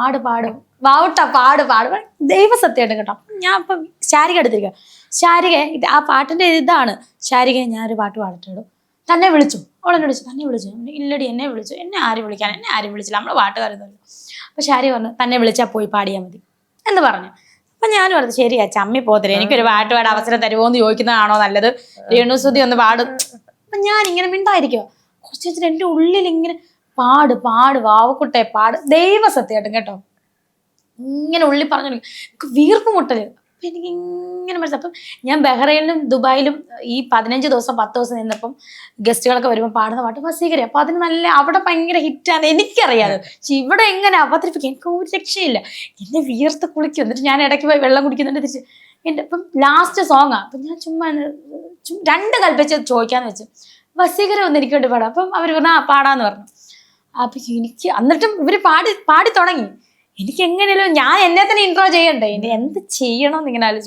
പാട് പാട്. വാവട്ട പാട് പാട്. ദൈവസത്യമായിട്ട് കേട്ടോ. ഞാൻ ഇപ്പം ശാരിക എടുത്തിരിക്കുക ശാരിക ഇത് ആ പാട്ടിന്റെ ഇതാണ്. ശാരിക ഞാനൊരു പാട്ട് പാടിട്ടുള്ളൂ. തന്നെ വിളിച്ചു. അവളെന്നെ വിളിച്ചു. തന്നെ വിളിച്ചു. ഇല്ലടി എന്നെ വിളിച്ചു. എന്നെ ആരും വിളിക്കാൻ എന്നെ ആരും വിളിച്ചില്ല. നമ്മളെ പാട്ടുകാരുന്നല്ലോ അപ്പൊ ശാരി പറഞ്ഞു തന്നെ വിളിച്ചാൽ പോയി പാടിയാൽ മതി എന്ന് പറഞ്ഞു. അപ്പൊ ഞാൻ പറഞ്ഞു ശരി ശരിയാ അമ്മി പോത്തില്ല എനിക്കൊരു പാട്ട് പാടാൻ അവസരം തരുമോ എന്ന് ചോദിക്കുന്നതാണോ നല്ലത്? രേണുസുതി ഒന്ന് പാടും. അപ്പൊ ഞാൻ ഇങ്ങനെ മിണ്ടായിരിക്കോ കുറച്ച് വെച്ചിട്ട് എന്റെ ഉള്ളിൽ ഇങ്ങനെ പാട് പാട് വാവക്കുട്ടെ പാട്. ദൈവ സത്യമായിട്ടും കേട്ടോ. ഇങ്ങനെ ഉള്ളി പറഞ്ഞു എനിക്ക് വീർപ്പ് മുട്ടൽ. അപ്പൊ എനിക്ക് ഇങ്ങനെ മനസ്സിലായി. അപ്പം ഞാൻ ബഹ്റൈനിലും ദുബായിലും ഈ പതിനഞ്ച് ദിവസം പത്ത് ദിവസം നിന്നപ്പം ഗസ്റ്റുകളൊക്കെ വരുമ്പോൾ പാടുന്ന പാട്ട് വസീകരി. അപ്പൊ അതിന് നല്ല അവിടെ ഭയങ്കര ഹിറ്റാണ് എനിക്കറിയാതെ പക്ഷെ ഇവിടെ എങ്ങനെ അവതരിപ്പിക്കും. എനിക്ക് ഒരു രക്ഷയില്ല. എന്നെ വീർത്ത് കുളിക്കും. എന്നിട്ട് ഞാൻ ഇടയ്ക്ക് പോയി വെള്ളം കുടിക്കുന്നുണ്ട് തിരിച്ച്. എന്റെ ഇപ്പം ലാസ്റ്റ് സോങ്ങാ അപ്പം ഞാൻ ചുമ്മാ രണ്ട് കൽപ്പിച്ച് ചോദിക്കാന്ന് വെച്ചു. വസീകരം ഒന്ന് എനിക്ക് വേണ്ടി പാടാം അപ്പം അവർ പറഞ്ഞു പാടാന്ന് പറഞ്ഞു. അപ്പൊ എനിക്ക് എന്നിട്ടും ഇവർ പാടി പാടി തുടങ്ങി. എനിക്ക് എങ്ങനെയല്ലോ ഞാൻ എന്നെ തന്നെ ഇൻട്രോ ചെയ്യണ്ടേ? ഇനി എന്ത് ചെയ്യണമെന്ന് ഇങ്ങനെ ആലോചിച്ചു